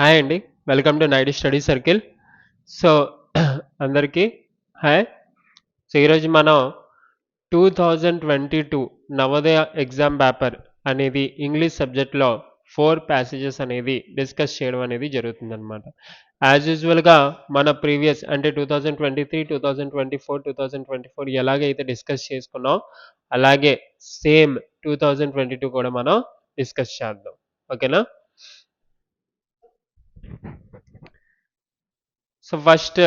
Hi అండి. Welcome to night study circle so అందరికీ hi so ఈరోజు మనం two thousand twenty two Navodaya exam paper అనేది English సబ్జెక్ట్లో ఫోర్ ప్యాసేజెస్ అనేది డిస్కస్ చేయడం అనేది జరుగుతుందన్నమాట. యాజ్ యూజువల్గా మన ప్రీవియస్ అంటే two thousand twenty three two thousand twenty four two thousand twenty four ఎలాగైతే డిస్కస్ చేసుకున్నాం అలాగే same two thousand twenty two కూడా మనం డిస్కస్ చేద్దాం. ఓకేనా so first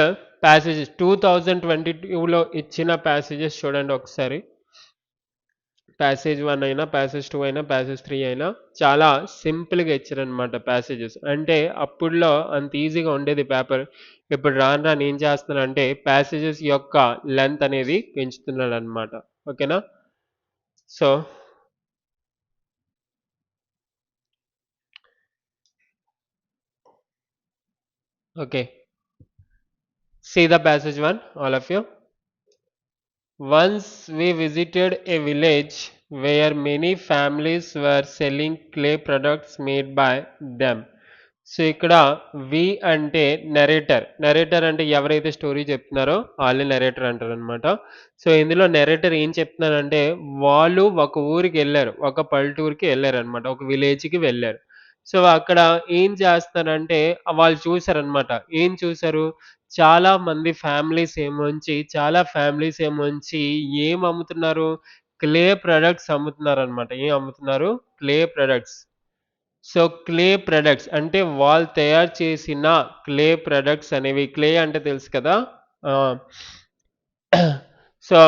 passages two thousand twenty టూలో ఇచ్చిన ప్యాసేజెస్ చూడండి ఒకసారి. ప్యాసేజ్ వన్ అయినా ప్యాసేజ్ టూ అయినా ప్యాసేజ్ త్రీ అయినా చాలా సింపుల్గా ఇచ్చారనమాట ప్యాసేజెస్ అంటే అప్పుడులో అంత ఈజీగా ఉండేది పేపర్ ఇప్పుడు రాను రాను ఏం చేస్తున్నాడంటే ప్యాసేజెస్ యొక్క లెంత్ అనేది పెంచుతున్నాడు అనమాట ఓకేనా? So okay see the passage one all of you. Once we visited a village where many families were selling clay products made by them. So ఇక్కడ వి అంటే నెరేటర్ నెరేటర్ అంటే ఎవరైతే స్టోరీ చెప్తున్నారో వాళ్ళే నెరేటర్ అంటారు అనమాట సో ఇందులో narrator ఏం చెప్తున్నారంటే వాళ్ళు ఒక ఊరికి వెళ్ళారు ఒక పల్లెటూరుకి వెళ్ళారు అనమాట ఒక విలేజ్కి వెళ్ళారు. సో అక్కడ ఏం చేస్తారంటే వాళ్ళు చూసారనమాట ఏం చూసారు చాలా మంది ఫ్యామిలీస్ ఏమొంచి చాలా ఫ్యామిలీస్ ఏమొంచి ఏం అమ్ముతున్నారు? క్లే ప్రొడక్ట్స్ అమ్ముతున్నారు అనమాట ఏం అమ్ముతున్నారు? Clay products. So clay products అంటే వాళ్ళు తయారు చేసిన క్లే ప్రొడక్ట్స్ అనేవి. క్లే అంటే తెలుసు కదా? సో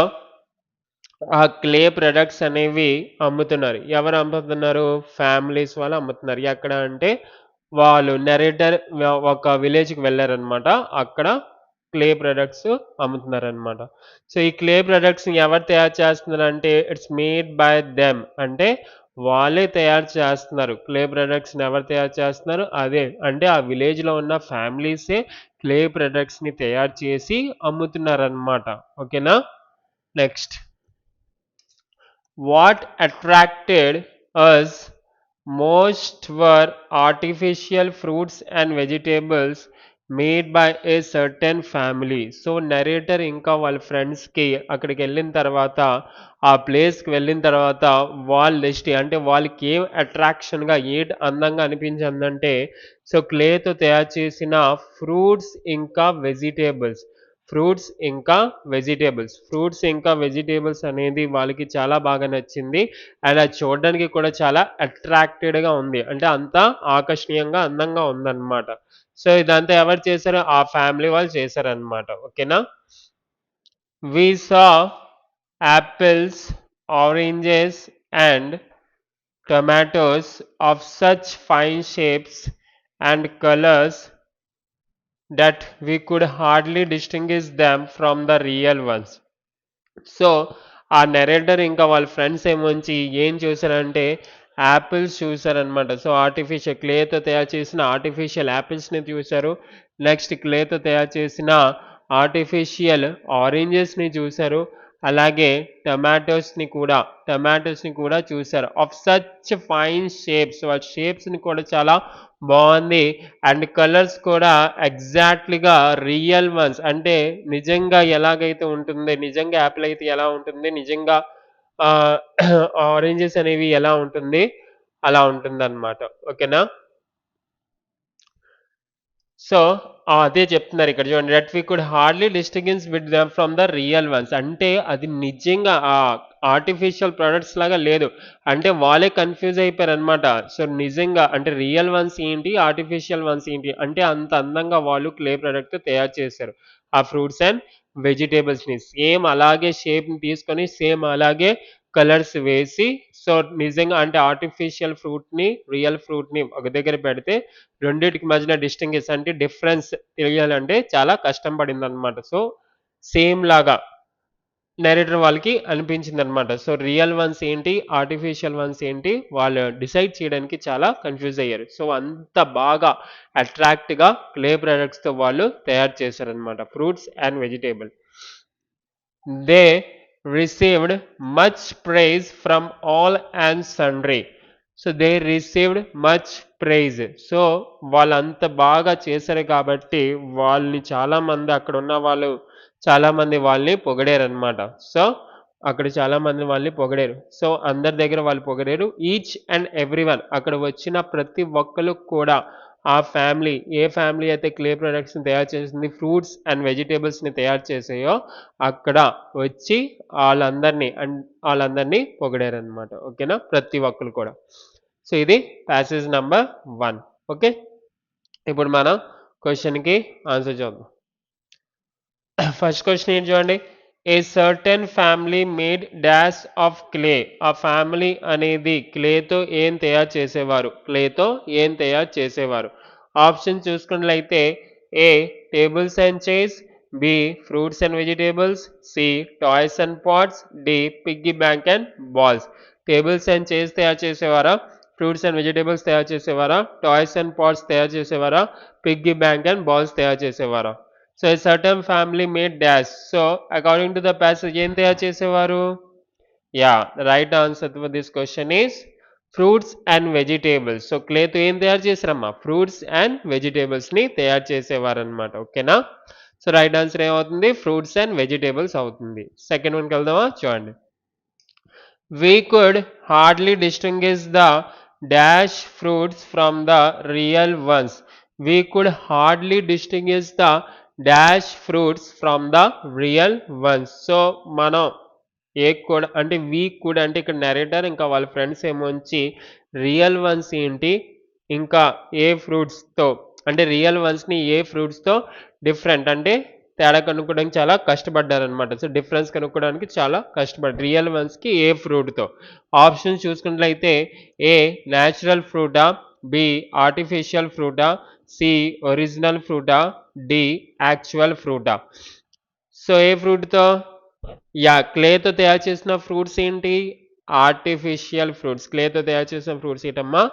ఆ క్లే ప్రొడక్ట్స్ అనేవి అమ్ముతున్నారు. ఎవరు అమ్ముతున్నారు? ఫ్యామిలీస్ వాళ్ళు అమ్ముతున్నారు. ఎక్కడ అంటే వాళ్ళు నెరేటర్ ఒక విలేజ్కి వెళ్ళారనమాట అక్కడ క్లే ప్రొడక్ట్స్ అమ్ముతున్నారు అనమాట సో ఈ క్లే ప్రొడక్ట్స్ని ఎవరు తయారు చేస్తున్నారు అంటే ఇట్స్ మేడ్ బై దెమ్. అంటే వాళ్ళే తయారు చేస్తున్నారు. క్లే ప్రొడక్ట్స్ని ఎవరు తయారు చేస్తున్నారు? అదే. అంటే ఆ విలేజ్లో ఉన్న ఫ్యామిలీసే క్లే ప్రొడక్ట్స్ని తయారు చేసి అమ్ముతున్నారనమాట ఓకేనా? Next. What attracted us most were artificial fruits and vegetables made by a certain family so narrator ఇంకా వాళ్ళ ఫ్రెండ్స్కి అక్కడికి వెళ్ళిన తర్వాత ఆ ప్లేస్కి వెళ్ళిన తర్వాత వాళ్ళ లిస్ట్ అంటే వాళ్ళకి ఏం అట్రాక్షన్గా ఏ అందంగా అనిపించిందంటే సో క్లేతో తయారు చేసిన ఫ్రూట్స్ ఇంకా వెజిటేబుల్స్ ఫ్రూట్స్ ఇంకా వెజిటేబుల్స్. ఫ్రూట్స్ ఇంకా వెజిటేబుల్స్ అనేది వాళ్ళకి చాలా బాగా నచ్చింది. అండ్ అది చూడడానికి కూడా చాలా అట్రాక్టెడ్గా ఉంది. అంటే అంత ఆకర్షణీయంగా అందంగా ఉందన్నమాట. సో ఇదంతా ఎవరు చేశారు ఆ ఫ్యామిలీ వాళ్ళు చేశారనమాట ఓకేనా? We saw apples oranges and tomatoes of such fine shapes and colours that we could hardly distinguish them from the real ones. So ఆ నెరేటర్ ఇంకా వాళ్ళ ఫ్రెండ్స్ ఏమొంచి ఏం చూసారంటే యాపిల్స్ చూసారనమాట సో ఆర్టిఫిషియల్ క్లేతో తయారు చేసిన ఆర్టిఫిషియల్ యాపిల్స్ని చూశారు. నెక్స్ట్ క్లేతో తయారు చేసిన ఆర్టిఫిషియల్ ఆరెంజెస్ని చూశారు. అలాగే టమాటోస్ని కూడా టమాటోస్ని కూడా చూశారు. ఆఫ్ సచ్ ఫైన్ షేప్స్ వాళ్ళ షేప్స్ని కూడా చాలా బాగుంది. అండ్ కలర్స్ కూడా ఎగ్జాక్ట్లీగా రియల్ వన్స్ అంటే నిజంగా ఎలాగైతే ఉంటుంది నిజంగా యాపిల్ అయితే ఎలా ఉంటుంది నిజంగా ఆరెంజెస్ అనేవి ఎలా ఉంటుంది అలా ఉంటుంది అనమాట ఓకేనా సో అదే చెప్తున్నారు ఇక్కడ చూడండి. That we could hardly distinguish with them from the real ones అంటే అది నిజంగా ఆ ఆర్టిఫిషియల్ ప్రొడక్ట్స్ లాగా లేదు. అంటే వాళ్ళే కన్ఫ్యూజ్ అయిపోయారు అనమాట సో నిజంగా అంటే రియల్ వన్స్ ఏంటి ఆర్టిఫిషియల్ వన్స్ ఏంటి? అంటే అంత అందంగా వాళ్ళు క్లే ప్రొడక్ట్ తయారు చేశారు. ఆ ఫ్రూట్స్ అండ్ వెజిటేబుల్స్ని సేమ్ అలాగే షేప్ని తీసుకొని సేమ్ అలాగే కలర్స్ వేసి సో నిజంగా అంటే ఆర్టిఫిషియల్ ఫ్రూట్ని రియల్ ఫ్రూట్ని ఒక దగ్గర పెడితే రెండింటికి మధ్యన డిస్టింగ్విష్ అంటే డిఫరెన్స్ తెలియాలంటే చాలా కష్టం పడింది అనమాట సో సేమ్ లాగా నెరేటర్ వాళ్ళకి అనిపించింది అనమాట సో రియల్ వన్స్ ఏంటి ఆర్టిఫిషియల్ వన్స్ ఏంటి వాళ్ళు డిసైడ్ చేయడానికి చాలా కన్ఫ్యూజ్ అయ్యారు. సో అంత బాగా అట్రాక్ట్గా క్లే ప్రొడక్ట్స్తో వాళ్ళు తయారు చేశారనమాట fruits and vegetable they received much praise from all and sundry. So they received much praise so వాళ్ళంత బాగా చేశారు కాబట్టి వాళ్ళని చాలామంది అక్కడ ఉన్న వాళ్ళు చాలామంది వాళ్ళని పొగిడారు సో అక్కడ చాలామంది వాళ్ళని పొగిడారు. సో అందరి దగ్గర వాళ్ళు పొగిడారు. ఈచ్ అండ్ ఎవ్రీ అక్కడ వచ్చిన ప్రతి ఒక్కరు కూడా ఆ ఫ్యామిలీ ఏ ఫ్యామిలీ అయితే క్లే ప్రొడక్ట్స్ని తయారు చేసింది ఫ్రూట్స్ అండ్ వెజిటేబుల్స్ని తయారు చేసాయో అక్కడ వచ్చి వాళ్ళందరినీ అండ్ వాళ్ళందరినీ పొగిడారనమాట ఓకేనా ప్రతి ఒక్కరు కూడా. సో ఇది ప్యాసేజ్ నెంబర్ వన్ ఓకే ఇప్పుడు మనం క్వశ్చన్కి ఆన్సర్ చూద్దాం. ఫస్ట్ క్వశ్చన్ ఏంటి చూడండి? A certain family made dash of clay ఆ ఫ్యామిలీ అనేది క్లేతో ఏం తయారు చేసేవారు? క్లేతో ఏం తయారు చేసేవారు? ఆప్షన్ చూసుకున్నట్లయితే A tables and chairs B fruits and vegetables C toys and pots D piggy bank and balls tables and chairs తయారు చేసేవారా? ఫ్రూట్స్ అండ్ వెజిటేబుల్స్ తయారు చేసేవారా? టాయ్స్ అండ్ పాట్స్ తయారు చేసేవారా? పిగ్గీ బ్యాంక్ అండ్ బాల్స్ తయారు చేసేవారా? So a certain family made dash so according to the passage ఏం తయారు చేసేవారు? Yeah right answer for this question is fruits and vegetables so క్లేతో ఏం తయారు చేశారమ్మా? Fruits and వెజిటేబుల్స్ని తయారు చేసేవారు అనమాట ఓకేనా సో రైట్ ఆన్సర్ ఏమవుతుంది? ఫ్రూట్స్ అండ్ వెజిటేబుల్స్ అవుతుంది. సెకండ్ వన్కి వెళ్దామా? చూడండి. We could hardly distinguish the dash fruits from the real ones we could hardly distinguish the dash fruits from the real ones. So మనం ఏ కూడా అంటే వీ కూడా అంటే ఇక్కడ నెరేటర్ ఇంకా వాళ్ళ ఫ్రెండ్స్ ఏమొచ్చి రియల్ వన్స్ ఏంటి ఇంకా ఏ ఫ్రూట్స్తో అంటే రియల్ వన్స్ని ఏ ఫ్రూట్స్తో డిఫరెంట్ అంటే తేడా కనుక్కోవడానికి చాలా కష్టపడ్డారనమాట సో డిఫరెన్స్ కనుక్కోవడానికి చాలా కష్టపడ్డారు. రియల్ వన్స్కి ఏ ఫ్రూట్తో ఆప్షన్ చూసుకున్నట్లయితే ఏ న్యాచురల్ ఫ్రూటా బి ఆర్టిఫిషియల్ ఫ్రూటా సి ఒరిజినల్ ఫ్రూటా డి యాక్చువల్ ఫ్రూటా సో ఏ ఫ్రూట్తో యా క్లేతో తయారు చేసిన ఫ్రూట్స్ ఏంటి? ఆర్టిఫిషియల్ ఫ్రూట్స్ క్లేతో తయారు చేసిన ఫ్రూట్స్ ఏంటమ్మా?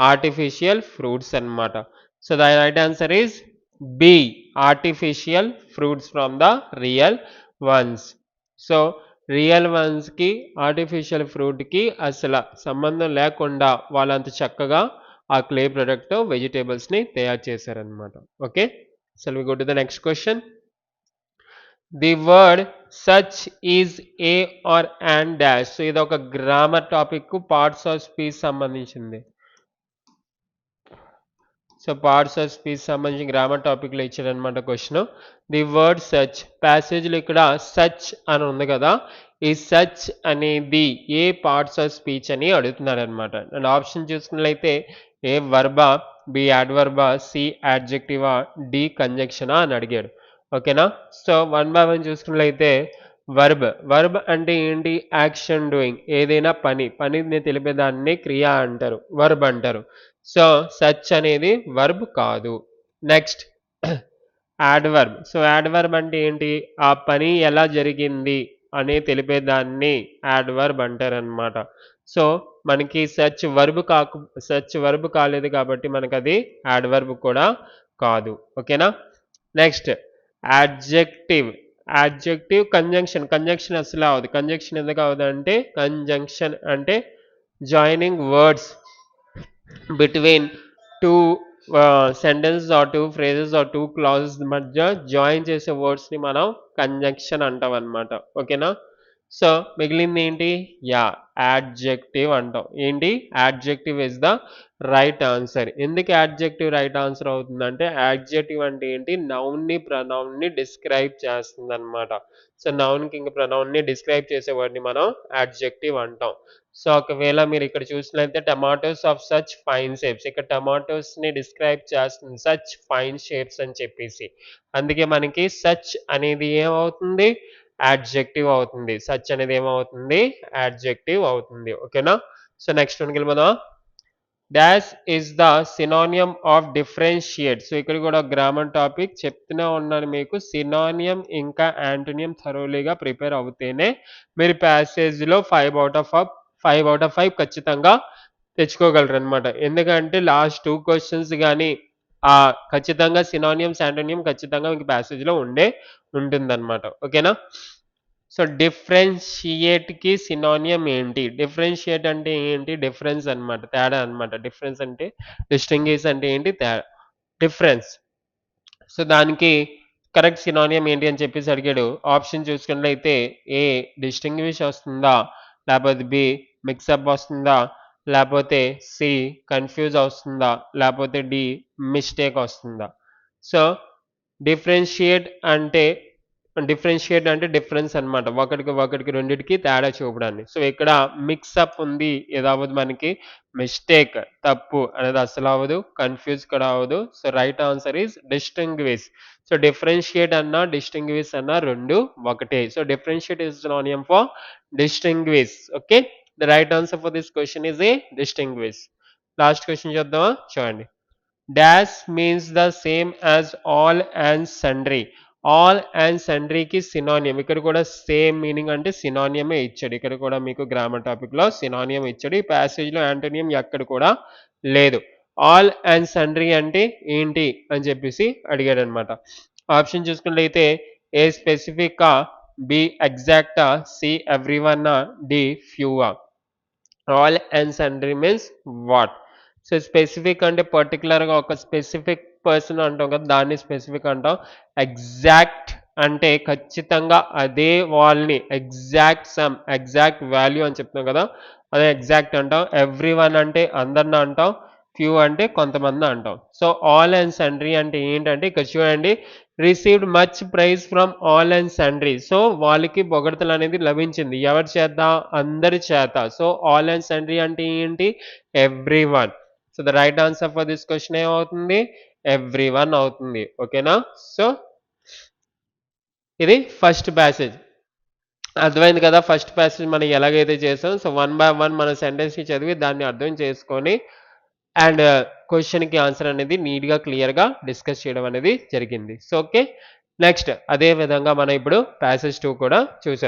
ఆర్టిఫిషియల్ ఫ్రూట్స్ అన్నమాట. So the right answer is B artificial fruits from the real ones so real వన్స్కి artificial ఫ్రూట్కి అసలు సంబంధం లేకుండా వాళ్ళంత చక్కగా ఆ క్లే ప్రొడక్ట్ వెజిటేబుల్స్ని తయారు చేశారనమాట okay so we go to the next question the word such is a or and dash so ఇది ఒక grammar topic parts of speech సంబంధించింది. సో పార్ట్స్ ఆఫ్ స్పీచ్ సంబంధించి గ్రామర్ టాపిక్లో ఇచ్చారనమాట క్వశ్చన్ ది వర్డ్ సచ్ ప్యాసేజ్లో ఇక్కడ such అని ఉంది కదా. ఈ సచ్ అనేది ఏ పార్ట్స్ ఆఫ్ స్పీచ్ అని అడుగుతున్నాడు అనమాట అండ్ ఆప్షన్ చూసుకున్నట్లయితే ఏ వర్బా బి యాడ్వర్బా సి యాడ్జెక్టివా డి కంజక్షనా అని అడిగాడు ఓకేనా? సో వన్ బై వన్ చూసుకున్నట్లయితే వర్బ్. వర్బ్ అంటే ఏంటి? Action doing. ఏదైనా పని. పనిని తెలిపేదాన్ని క్రియ అంటారు. వర్బ్ అంటారు. సో సచ్ అనేది వర్బ్ కాదు. Next adverb. సో యాడ్వర్బ్ అంటే ఏంటి? ఆ పని ఎలా జరిగింది? అని తెలిపేదాన్ని యాడ్వర్బ్ అంటారనమాట సో మనకి సెర్చ్ వర్బ్ కాకు సెర్చ్ వర్బ్ కాలేదు కాబట్టి మనకు అది యాడ్వర్బ్ కూడా కాదు. ఓకేనా? Next adjective adjective conjunction conjunction అసలు అవ్వదు. కంజంక్షన్ ఎందుకు అవ్వదు అంటే కంజంక్షన్ అంటే joining words between two sentence or two phrases or two clauses మధ్య జాయిన్ చేసే వర్డ్స్ని మనం కంజంక్షన్ అంటాం అనమాట ఓకేనా సో మిగిలింది ఏంటి? యా యాడ్జెక్టివ్ అంటాం. ఏంటి? Adjective is the right answer ఎందుకు యాడ్జెక్టివ్ రైట్ ఆన్సర్ అవుతుందంటే యాడ్జెక్టివ్ అంటే ఏంటి? నౌన్ని ప్రనౌన్ని డిస్క్రైబ్ చేస్తుంది అనమాట సో నౌన్కి ఇంకా ప్రనౌన్ని డిస్క్రైబ్ చేసేవాడిని మనం యాడ్జెక్టివ్ అంటాం. సో ఒకవేళ మీరు ఇక్కడ చూసినట్లయితే tomatoes of such fine shapes ఇక్కడ టమాటోస్ని డిస్క్రైబ్ చేస్తుంది సచ్ ఫైన్ షేప్స్ అని చెప్పేసి. అందుకే మనకి సచ్ అనేది ఏమవుతుంది? యాడ్జెక్టివ్ అవుతుంది. సచ్ అనేది ఏమవుతుంది? యాడ్జెక్టివ్ అవుతుంది. ఓకేనా సో నెక్స్ట్ వన్కి వెళ్ళిపోదాం dash is the synonym of differentiate so ఇక్కడ కూడా గ్రామర్ టాపిక్ చెప్తూనే ఉన్నాను మీకు. సినానియం ఇంకా యాంటోనియం థరోలీగా ప్రిపేర్ అవుతేనే మీరు ప్యాసేజ్లో five out of five out of five ఖచ్చితంగా తెచ్చుకోగలరు అనమాట ఎందుకంటే లాస్ట్ టూ క్వశ్చన్స్ కానీ ఖచ్చితంగా సినానియం శాంటోనియం ఖచ్చితంగా మీకు ప్యాసేజ్లో ఉండే ఉంటుందన్నమాట. ఓకేనా? సో డిఫరెన్షియేట్కి సినానియం ఏంటి? డిఫరెన్షియేట్ అంటే ఏంటి? డిఫరెన్స్ అన్నమాట. తేడా అన్నమాట. డిఫరెన్స్ అంటే డిస్టింగ్విష్ అంటే ఏంటి? తేడా. డిఫరెన్స్. సో దానికి కరెక్ట్ సినానియం ఏంటి అని చెప్పేసి అడిగాడు. ఆప్షన్ చూసుకున్నట్లయితే ఏ డిస్టింగ్విష్ వస్తుందా? లేకపోతే బి మిక్సప్ వస్తుందా? లేకపోతే సి కన్ఫ్యూజ్ వస్తుందా? లేకపోతే డి మిస్టేక్ వస్తుందా? సో డిఫరెన్షియేట్ అంటే డిఫరెన్షియేట్ అంటే డిఫరెన్స్ అన్నమాట. ఒకటికి ఒకటికి రెండిటికి తేడా చూపడాన్ని సో ఇక్కడ మిక్సప్ ఉంది. ఇది మనకి? మిస్టేక్ తప్పు అనేది అసలు అవ్వదు. కన్ఫ్యూజ్ కూడా అవ్వదు. So right answer is distinguish so differentiate అన్నా డిస్టింగ్విస్ అన్నా రెండు ఒకటే. So differentiate is synonym for distinguish okay the right answer for this question is A distinguish last question చూద్దామా? చూడండి. Dash means the same as all and sundry all and సండ్రీకి synonym ఇక్కడ కూడా same meaning అంటే సినానియమే ఇచ్చాడు. ఇక్కడ కూడా మీకు grammar టాపిక్లో సినానియం ఇచ్చాడు. ఈ ప్యాసేజ్లో యాంటోనియం ఎక్కడ కూడా లేదు. ఆల్ అండ్ సండ్రీ అంటే ఏంటి అని చెప్పేసి అడిగాడు అనమాట ఆప్షన్ చూసుకున్నట్లయితే ఏ స్పెసిఫిక్ బి ఎగ్జాక్టా C every one D ఫ్యూవా all and sundry means what so specific అంటే పర్టికులర్గా ఒక స్పెసిఫిక్ పర్సన్ అంటాం కదా దాన్ని స్పెసిఫిక్ అంటాం. ఎగ్జాక్ట్ అంటే ఖచ్చితంగా అదే వాళ్ళని ఎగ్జాక్ట్ సమ్ ఎగ్జాక్ట్ వాల్యూ అని చెప్తాం కదా. అదే ఎగ్జాక్ట్ అంటాం. ఎవ్రీ వన్ అంటే అందరిని అంటాం. ఫ్యూ అంటే కొంతమంది అంటాం. సో ఆల్ అండ్ సండ్రీ అంటే ఏంటంటే ఇక్కడ చూడండి received much praise from all and sundry so వాళ్ళకి పొగడతలు అనేది లభించింది. ఎవరి చేత? అందరి చేత. సో ఆల్ అండ్ సండ్రీ అంటే ఏంటి? Every one so the right answer for this question ఏమవుతుంది? ఎవ్రీ వన్ అవుతుంది. ఓకేనా? సో ఇది ఫస్ట్ ప్యాసేజ్ అర్థమైంది కదా? ఫస్ట్ ప్యాసేజ్ మనం ఎలాగైతే చేసాం? సో వన్ బై వన్ మన సెంటెన్స్ని చదివి దాన్ని అర్థం చేసుకొని అండ్ క్వశ్చన్కి ఆన్సర్ అనేది నీట్గా క్లియర్గా డిస్కస్ చేయడం అనేది జరిగింది. సో ఓకే నెక్స్ట్ అదే విధంగా మనం ఇప్పుడు ప్యాసేజ్ టూ కూడా చూసాం.